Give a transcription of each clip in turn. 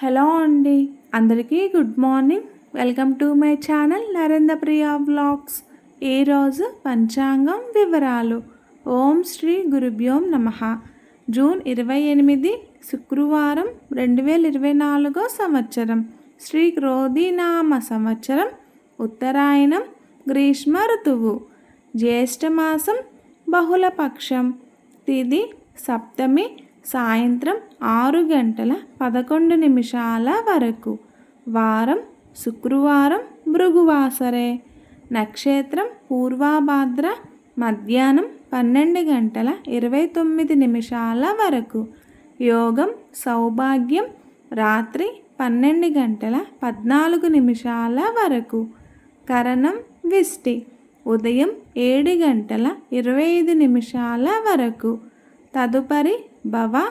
Hello అండి. అందరికీ good morning. Welcome to my channel Narendra Priya vlogs. ఈరోజు పంచాంగం వివరాలు. ఓం శ్రీ గురుభ్యోం నమ. జూన్ ఇరవై ఎనిమిది శుక్రవారం రెండు వేల ఇరవై నాలుగో సంవత్సరం. శ్రీ క్రోధినామ సంవత్సరం ఉత్తరాయణం గ్రీష్మ ఋతువు జ్యేష్ఠమాసం బహుళపక్షం తిది సప్తమి సాయంత్రం ఆరు గంటల పదకొండు నిమిషాల వరకు. వారం శుక్రవారం భృగువాసరే. నక్షత్రం పూర్వాభాద్ర మధ్యాహ్నం పన్నెండు గంటల ఇరవై తొమ్మిది నిమిషాల వరకు. యోగం సౌభాగ్యం రాత్రి పన్నెండు గంటల పద్నాలుగు నిమిషాల వరకు. కరణం విష్టి ఉదయం ఏడు గంటల ఇరవై ఐదు నిమిషాల వరకు. తదుపరి భవ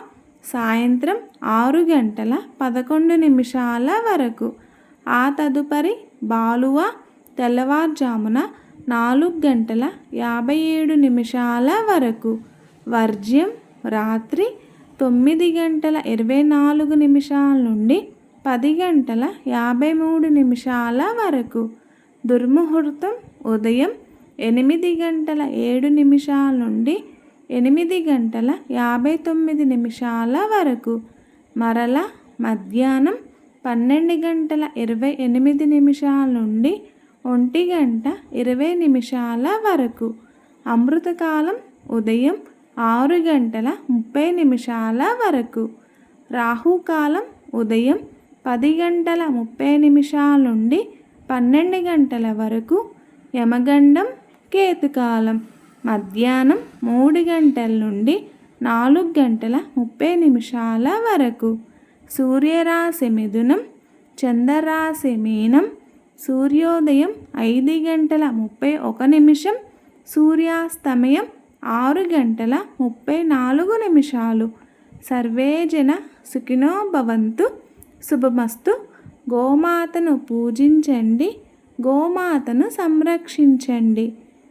సాయంత్రం ఆరు గంటల పదకొండు నిమిషాల వరకు. ఆ తదుపరి బాలువ తెల్లవారుజామున నాలుగు గంటల యాభై ఏడు నిమిషాల వరకు. వర్జ్యం రాత్రి తొమ్మిది గంటల ఇరవై నాలుగు నిమిషాల నుండి పది గంటల యాభై మూడు నిమిషాల వరకు. దుర్ముహూర్తం ఉదయం ఎనిమిది గంటల ఏడు నిమిషాల నుండి ఎనిమిది గంటల యాభై తొమ్మిది నిమిషాల వరకు. మరల మధ్యాహ్నం పన్నెండు గంటల ఇరవై ఎనిమిది నిమిషాల నుండి ఒంటి గంట ఇరవై నిమిషాల వరకు. అమృతకాలం ఉదయం ఆరు గంటల ముప్పై నిమిషాల వరకు. రాహుకాలం ఉదయం పది గంటల ముప్పై నిమిషాల నుండి పన్నెండు గంటల వరకు. యమగండం కేతుకాలం. మధ్యాహ్నం మూడు గంటల నుండి నాలుగు గంటల ముప్పై నిమిషాల వరకు. సూర్యరాశి మిథునం చంద్రరాశి మీనం సూర్యోదయం ఐదు గంటల ముప్పై ఒక నిమిషం సూర్యాస్తమయం ఆరు గంటల ముప్పై నాలుగు నిమిషాలు. సర్వేజన సుఖినో భవంతు శుభమస్తు. గోమాతను పూజించండి గోమాతను సంరక్షించండి.